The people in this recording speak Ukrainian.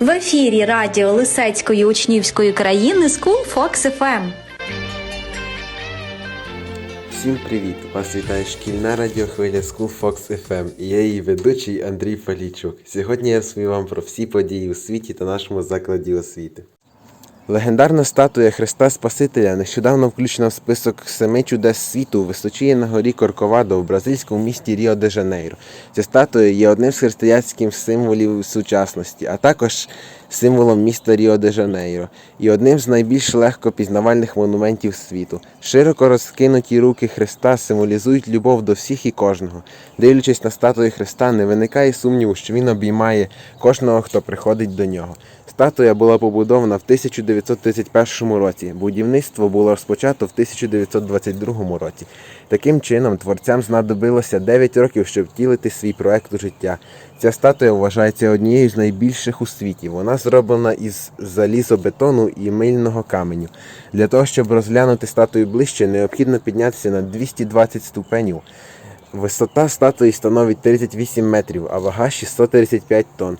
В ефірі радіо Лисецької учнівської країни School Fox FM. Всім привіт! Вас вітає шкільна радіохвиля School Fox FM і я її ведучий Андрій Фалійчук. Сьогодні я розповім вам про всі події у світі та нашому закладі освіти. Легендарна статуя Христа Спасителя нещодавно включена в список семи чудес світу височіє на горі Корковадо в бразильському місті Ріо де Жанейро. Ця статуя є одним з християнських символів сучасності, а також символом міста Ріо де Жанейро і одним з найбільш легко пізнавальних монументів світу. Широко розкинуті руки Христа символізують любов до всіх і кожного. Дивлячись на статую Христа, не виникає сумніву, що він обіймає кожного, хто приходить до нього. Статуя була побудована в 1931 році. Будівництво було розпочато в 1922 році. Таким чином, творцям знадобилося 9 років, щоб втілити свій проект у життя. Ця статуя вважається однією з найбільших у світі. Вона зроблена із залізобетону і мильного каменю. Для того, щоб розглянути статую ближче, необхідно піднятися на 220 ступенів. Висота статуї становить 38 метрів, а вага 635 тонн.